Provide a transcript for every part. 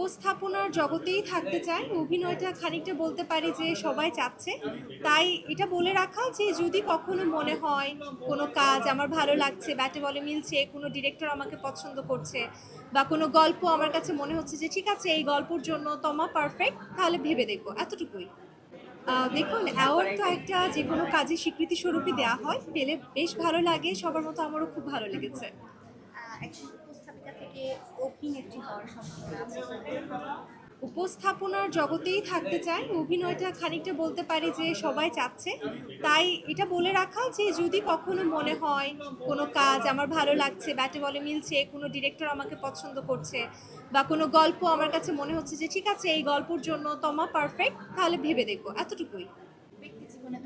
উপস্থাপনার জগতেই থাকতে চায়। অভিনয়টা খানিকটা বলতে পারি যে সবাই চাচ্ছে। তাই এটা বলে রাখা যে যদি কখনো মনে হয় কোনো কাজ আমার ভালো লাগছে, ব্যাটে বলে মিলছে, কোনো ডিরেক্টর আমাকে পছন্দ করছে, বা কোনো গল্প আমার কাছে মনে হচ্ছে যে ঠিক আছে, এই গল্পর জন্য তমা পারফেক্ট তাহলে ভেবে দেখব। এতটুকুই। দেখুন অ্যাওয়ার্ড তো একটা যে কোনো কাজে স্বীকৃতি স্বরূপই দেওয়া হয়। পেলে বেশ ভালো লাগে, সবার মতো আমারও খুব ভালো লেগেছে। থেকে অভিনেত্রী হওয়ার উপস্থাপনার জগতেই থাকতে চাই অভিনয়টা খানিকটা বলতে পারি যে সবাই চাচ্ছে। তাই এটা বলে রাখা যে যদি কখনো মনে হয় কোনো কাজ আমার ভালো লাগছে, ব্যাটে বলে মিলছে, কোনো ডিরেক্টর আমাকে পছন্দ করছে বা কোনো গল্প আমার কাছে মনে হচ্ছে যে ঠিক আছে, এই গল্পর জন্য তমা পারফেক্ট তাহলে ভেবে দেখব। এতটুকুই। ব্যক্তি জীবনে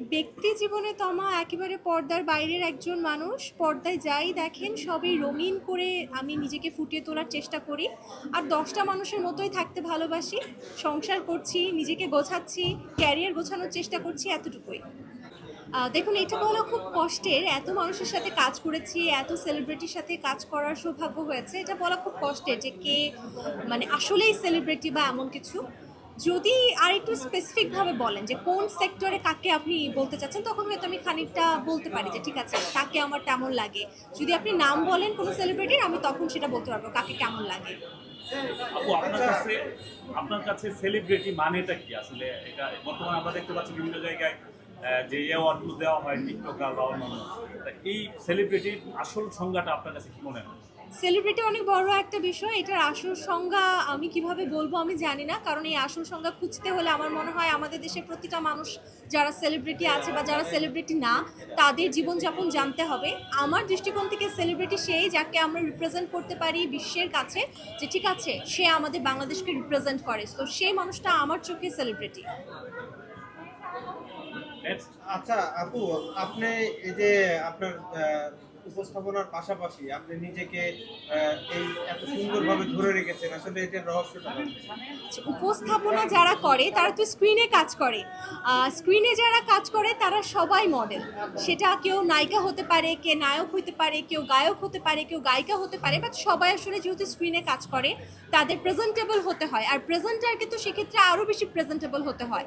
ব্যক্তি জীবনে তমা একেবারে পর্দার বাইরের একজন মানুষ। পর্দায় যাই দেখেন, সবই রঙিন করে আমি নিজেকে ফুটিয়ে তোলার চেষ্টা করি। আর দশটা মানুষের মতোই থাকতে ভালোবাসি। সংসার করছি, নিজেকে গোছাচ্ছি ক্যারিয়ার গোছানোর চেষ্টা করছি এতটুকুই। দেখুন, এটা বলা খুব কষ্টের। এত মানুষের সাথে কাজ করেছি, এত সেলিব্রিটির সাথে কাজ করার সৌভাগ্য হয়েছে। এটা বলা খুব কষ্টের যে কে মানে আসলেই সেলিব্রিটি বা এমন কিছু। যদি আর একটু স্পেসিফিকভাবে বলেন যে কোন সেক্টরে কাকে আপনি বলতে চাচ্ছেন, তখন হয়তো আমি খানিকটা বলতে পারি যে ঠিক আছে, কাকে আমার কেমন লাগে। যদি আপনি নাম বলেন কোনো সেলিব্রিটির আমি তখন সেটা বলতে পারব কাকে কেমন লাগে। আপু, আপনার কাছে আপনার কাছে সেলিব্রিটি মানেটা কি? আসলে এটা বর্তমানে আমরা দেখতে পাচ্ছি বিভিন্ন জায়গায় যে অ্যাওয়ার্ডগুলো দেওয়া হয় টিকটকার বা অন্যান্য। এই সেলিব্রিটির আসল সংজ্ঞাটা আপনার কাছে কি মনে হয়? সেলিব্রিটি অনেক বড় একটা বিষয়, এটার আসল সংজ্ঞা আমি কীভাবে বলব আমি জানি না, কারণ এই আসল সংজ্ঞা খুঁজতে হলে আমার মনে হয় আমাদের দেশের প্রতিটা মানুষ যারা সেলিব্রিটি আছে বা যারা সেলিব্রিটি না, তাদের জীবনযাপন জানতে হবে। আমার দৃষ্টিকোণ থেকে সেলিব্রিটি সেই যাকে আমরা রিপ্রেজেন্ট করতে পারি বিশ্বের কাছে, যে ঠিক আছে, সে আমাদের বাংলাদেশকে রিপ্রেজেন্ট করে। তো সেই মানুষটা আমার চোখে সেলিব্রিটি আচ্ছা আপু, আপনি এই যে আপনার উপস্থাপনার পাশাপাশি আপনি নিজেকে এই এত সুন্দরভাবে ধরে রেখেছেন, আসলে এটার রহস্যটা উপস্থাপনা যারা করে, তারা তো স্ক্রিনে কাজ করে। স্ক্রিনে যারা কাজ করে, তারা সবাই মডেল সেটা কেউ নায়িকা হতে পারে, কে নায়ক হতে পারে, কেউ গায়ক হতে পারে, কেউ গায়িকা হতে পারে বাট সবাই আসলে যেহেতু স্ক্রিনে কাজ করে, তাদের প্রেজেন্টেবল হতে হয়। আর প্রেজেন্টারকে তো সেক্ষেত্রে আরও বেশি প্রেজেন্টেবল হতে হয়।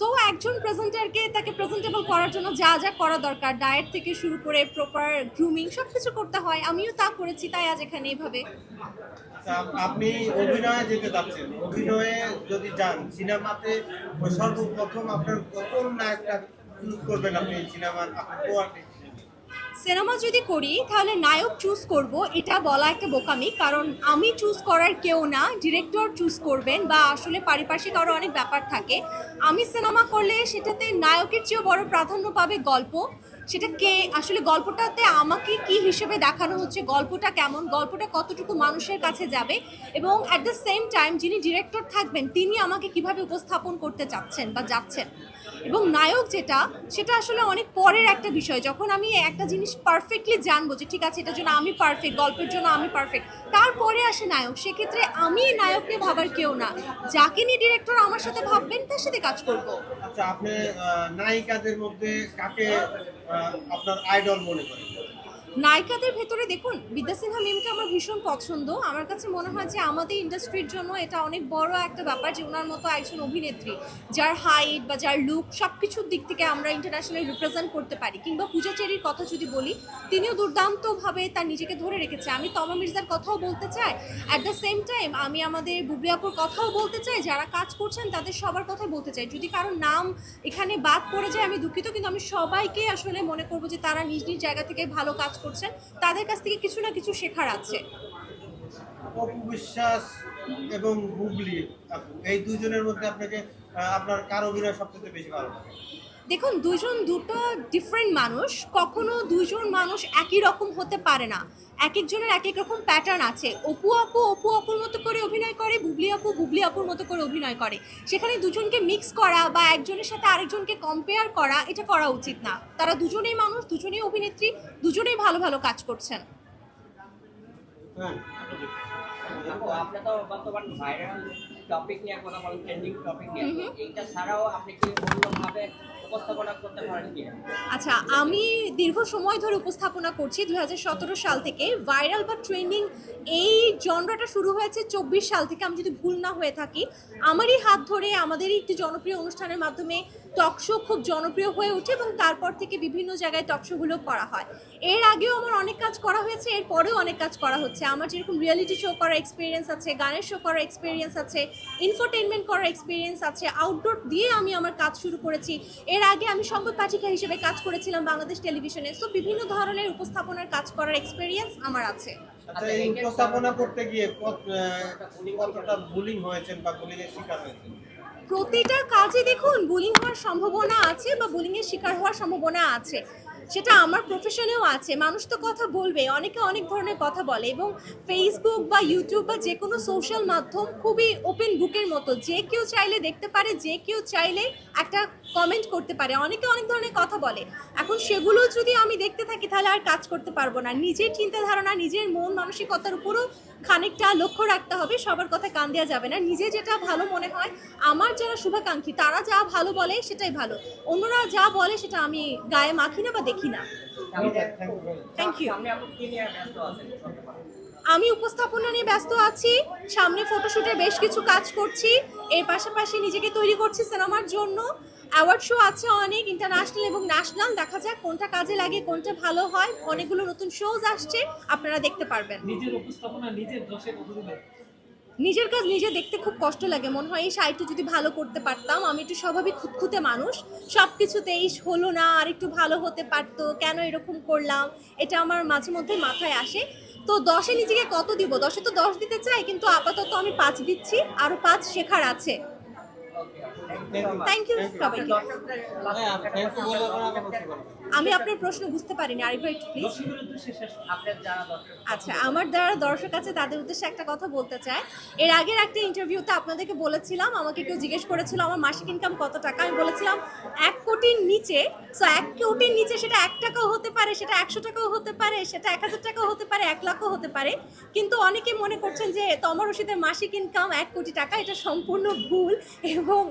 তো একজন প্রেজেন্টারকে তাকে প্রেজেন্টেবল করার জন্য যা যা করা দরকার ডায়েট থেকে শুরু করে প্রপার গ্রুমিং সব কিছু করতে হয়। আমিও তা করেছি তাই আজ এখানে এইভাবে আচ্ছা, আপনি অভিনয়ে যেতে যাচ্ছেন। অভিনয়ে যদি যান সিনেমাতে সর্বপ্রথম আপনার কখন না একটা করবেন আপনি? সিনেমার আপনার সিনেমা যদি করি, তাহলে নায়ক চুজ করব, এটা বলা একটা বোকামি। কারণ আমি চুজ করার কেউ না ডিরেক্টর চুজ করবেন বা আসলে পারিপার্শ্বিক আরও অনেক ব্যাপার থাকে। আমি সিনেমা করলে সেটাতে নায়কের চেয়েও বড় প্রাধান্য পাবে গল্প। সেটা কে, আসলে গল্পটাতে আমাকে কি হিসেবে দেখানো হচ্ছে, গল্পটা কেমন, গল্পটা কতটুকু মানুষের কাছে যাবে এবং অ্যাট দ্য সেম টাইম যিনি ডিরেক্টর থাকবেন, তিনি আমাকে কীভাবে উপস্থাপন করতে চাচ্ছেন বা যাচ্ছেন। এবং নায়ক যেটা, সেটা আসলে অনেক পরের একটা বিষয়। যখন আমি একটা জিনিস পারফেক্টলি জানব যে ঠিক আছে, এটার জন্য আমি পারফেক্ট গল্পের জন্য আমি পারফেক্ট তারপরে আসে নায়ক। সেক্ষেত্রে আমি নায়ক নিয়ে ভাবার কেউ না। যাকে নিয়ে ডিরেক্টর আমার সাথে ভাববেন, তার সাথে কাজ করব। আচ্ছা আপনি নায়িকাদের মধ্যে কাকে আপনার আইডল মনে করেন? নায়িকাদের ভেতরে দেখুন, বিদ্যা সিনহা মিমকে আমার ভীষণ পছন্দ। আমার কাছে মনে হয় যে আমাদের ইন্ডাস্ট্রির জন্য এটা অনেক বড় একটা ব্যাপার যে ওনার মতো একজন অভিনেত্রী, যার হাইট বা যার লুক সব কিছুর দিক থেকে আমরা ইন্টারন্যাশনাল রিপ্রেজেন্ট করতে পারি। কিংবা পূজা চেরির কথা যদি বলি, তিনিও দুর্দান্তভাবে তার নিজেকে ধরে রেখেছে। আমি তমা মির্জার কথাও বলতে চাই। অ্যাট দ্য সেম টাইম আমি আমাদের বুবলি কথাও বলতে চাই। যারা কাজ করছেন, তাদের সবার কথা বলতে চাই। যদি কারোর নাম এখানে বাদ পড়ে যায়, আমি দুঃখিত, কিন্তু আমি সবাইকে আসলে মনে করব যে তারা নিজ নিজ জায়গা থেকে ভালো কাজ করছেন, তাদের কাছ থেকে কিছু না কিছু শেখার আছে। অপবিশ্বাস এবং বুবলি এই দুজনের মধ্যে আপনাকে আপনার কার অভিনয় সবচেয়ে বেশি ভালো লাগে? দেখুন দুজন দুটো ডিফারেন্ট মানুষ কখনো দুজন মানুষ একই রকম হতে পারে না। এক একজনের এক এক রকম প্যাটার্ন আছে। অপু আপু অপু আপুর মতো করে অভিনয় করে বুবলি আপু বুবলি আপুর মতো করে অভিনয় করে। সেখানে দুজনকে মিক্স করা বা একজনের সাথে আরেকজনকে কম্পেয়ার করা এটা করা উচিত না। তারা দুজনেই মানুষ দুজনেই অভিনেত্রী দুজনেই ভালো ভালো কাজ করছেন। আপনি তো বর্তমান ভাইরাল টপিক নিয়ে কথা বলেন ট্রেন্ডিং টপিক নিয়ে। এইটা ছাড়াও আপনি কি অন্যভাবে উপস্থাপনা করতে পারেন আচ্ছা আমি দীর্ঘ সময় ধরে উপস্থাপনা করছি দু হাজার সতেরো সাল থেকে। ভাইরাল বা ট্রেন্ডিং এই জনরাটা শুরু হয়েছে চব্বিশ সাল থেকে, আমি যদি ভুল না হয়ে থাকি। আমারই হাত ধরে আমাদেরই একটি জনপ্রিয় অনুষ্ঠানের মাধ্যমে টক শো খুব জনপ্রিয় হয়ে ওঠে এবং তারপর থেকে বিভিন্ন জায়গায় টক শোগুলো করা হয়। এর আগেও আমার অনেক কাজ করা হয়েছে, এর পরেও অনেক কাজ করা হচ্ছে। আমার যেরকম রিয়েলিটি শো করার এক্সপিরিয়েন্স আছে, গানের শো করার এক্সপিরিয়েন্স আছে ইনফোটেনমেন্ট করার এক্সপিরিয়েন্স আছে আউটডোর দিয়ে আমি আমার কাজ শুরু করেছি। এর আগে আমি সংবাদ পাঠিকা হিসেবে কাজ করেছিলাম বাংলাদেশ টেলিভিশনে। সো বিভিন্ন ধরনের উপস্থাপনার কাজ করার এক্সপিরিয়েন্স আমার আছে। আচ্ছা এই উপস্থাপনা করতে গিয়ে কতটা বুলিং হয়েছেন বা বুলিং এর শিকার হয়েছেন? প্রতিটা কাজে দেখুন বুলিং হওয়ার সম্ভাবনা আছে বা বুলিংয়ের শিকার হওয়ার সম্ভাবনা আছে। সেটা আমার প্রফেশনেও আছে। মানুষ তো কথা বলবে অনেকে অনেক ধরনের কথা বলে এবং ফেসবুক বা ইউটিউব বা যে কোনো সোশ্যাল মাধ্যম খুবই ওপেন বুকের মতো। যে কেউ চাইলে দেখতে পারে যে কেউ চাইলে একটা কমেন্ট করতে পারে। অনেকে অনেক ধরনের কথা বলে। এখন সেগুলো যদি আমি দেখতে থাকি, তাহলে আর কাজ করতে পারব না। নিজের চিন্তা ধারণা নিজের মন মানসিকতার উপরও খানিকটা লক্ষ্য রাখতে হবে। সবার কথা কান দেওয়া যাবে না। নিজে যেটা ভালো মনে হয়, আমার যারা শুভাকাঙ্ক্ষী, তারা যা ভালো বলে, সেটাই ভালো। অন্যরা যা বলে, সেটা আমি গায়ে মাখি না বা দেখি না। থ্যাংক ইউ আমি উপস্থাপনা নিয়ে ব্যস্ত আছি। সামনে ফটোশুটের বেশ কিছু কাজ করছি। এর পাশাপাশি নিজেকে তৈরি করছি সিনেমার জন্য। অ্যাওয়ার্ড শো আছে অনেক ইন্টারন্যাশনাল এবং ন্যাশনাল দেখা যাক কোনটা কাজে লাগে কোনটা ভালো হয়। অনেকগুলো নতুন শোজ আসছে আপনারা দেখতে পারবেন। নিজের উপস্থাপনা নিজের দশে কতদিনে নিজের কাজ নিজে দেখতে খুব কষ্ট লাগে। মনে হয় এই সাইডটা যদি ভালো করতে পারতাম আমি একটু স্বাভাবিক খুঁতখুঁতে মানুষ। সব কিছুতেই হলো না আর একটু ভালো হতে পারতো কেন এরকম করলাম? এটা আমার মাঝে মধ্যে মাথায় আসে। তো দশে নিজেকে কত দিব? দশে তো দশ দিতে চাই কিন্তু আপাতত আমি পাঁচ দিচ্ছি আরও পাঁচ শেখার আছে। থ্যাংক ইউ সবাইকে আমি আপনার প্রশ্ন বুঝতে পারিনি আরেকবার একটু প্লিজ আচ্ছা আমার দ্বারা দর্শক আছে তাদের উদ্দেশ্যে একটা কথা বলতে চাই। এর আগের একটা ইন্টারভিউতে আপনাদেরকে বলেছিলাম আমাকে কেউ জিজ্ঞেস করেছিল আমার মাসিক ইনকাম কত টাকা? আমি বলেছিলাম এক কোটির নিচে। সো এক কোটির নিচে সেটা এক টাকাও হতে পারে সেটা একশো টাকাও হতে পারে সেটা এক হাজার টাকাও হতে পারে এক লাখও হতে পারে। কিন্তু অনেকে মনে করছেন যে তমর রশিদের মাসিক ইনকাম এক কোটি টাকা এটা সম্পূর্ণ ভুল এবং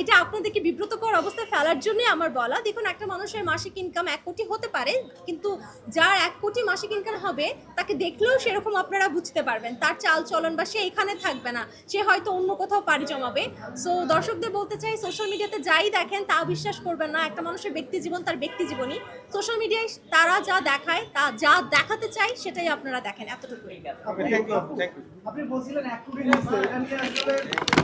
এটা আপনাদেরকে বিব্রতকর অবস্থায় ফেলার জন্যই আমার বলা। দেখুন একটা মানুষের মাসিক ইনকাম এক কোটি হতে পারে, কিন্তু যার এক কোটি মাসিক ইনকাম হবে, তাকে দেখলেও সেরকম আপনারা বুঝতে পারবেন। তার চাল চলন বা সে এখানে থাকবে না, সে হয়তো অন্য কোথাও পাড়ি জমাবে। সো দর্শকদের বলতে চাই সোশ্যাল মিডিয়াতে যাই দেখেন, তা বিশ্বাস করবেন না, একটা মানুষের ব্যক্তি জীবন তার ব্যক্তি জীবনই। সোশ্যাল মিডিয়ায় তারা যা দেখায়, তা যা দেখাতে চায়, সেটাই আপনারা দেখেন, এতটুকুই। আপনি বলছিলেন এক কোটি নিচে এটা নিয়ে আসলে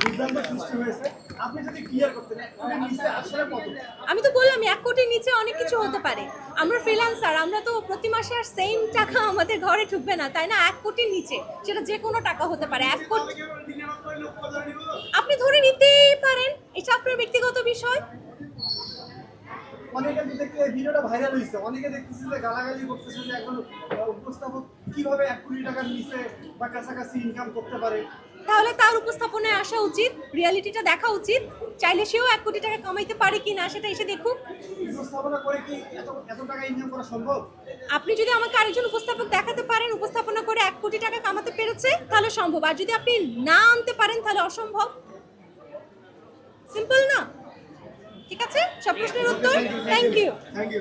বিভ্রান্ত সৃষ্টি হয়েছে। আপনি যদি ক্লিয়ার করতেন নিচে আসলে কত? আমি তো বললাম এক কোটির নিচে অনেক কিছু হতে পারে। আমরা ফ্রিল্যান্সার আমরা তো প্রতি মাসে আর সেম টাকা আমাদের ঘরে ঢুকবে না তাই না? এক কোটির নিচে সেটা যে কোনো টাকা হতে পারে। এক কোটি আপনি ধরে নিতেই পারেন এটা আপনার ব্যক্তিগত বিষয়। অনেকে তো দেখতে ভিডিওটা ভাইরাল হয়েছে। অনেকে দেখতেছে যে গালাগালি করতেছে যে এখন উপস্থাপক কীভাবে এক কোটি টাকার নিচে বা কাছাকাছি ইনকাম করতে পারে। তাহলে তার উপস্থাপনায় আসা উচিত রিয়ালিটিটা দেখা উচিত চাইলে সেও এক কোটি টাকা কামাইতে পারে কি না সেটা এসে দেখুক। উপস্থাপনা করে কি এত এত টাকা ইনকাম করা সম্ভব? আপনি যদি আমাকে আরেকজন উপস্থাপক দেখাতে পারেন উপস্থাপনা করে এক কোটি টাকা কামাতে পেরেছে তাহলে সম্ভব। আর যদি আপনি না আনতে পারেন তাহলে অসম্ভব। সিম্পল না? ঠিক আছে? সব প্রশ্নের উত্তর? Thank you thank you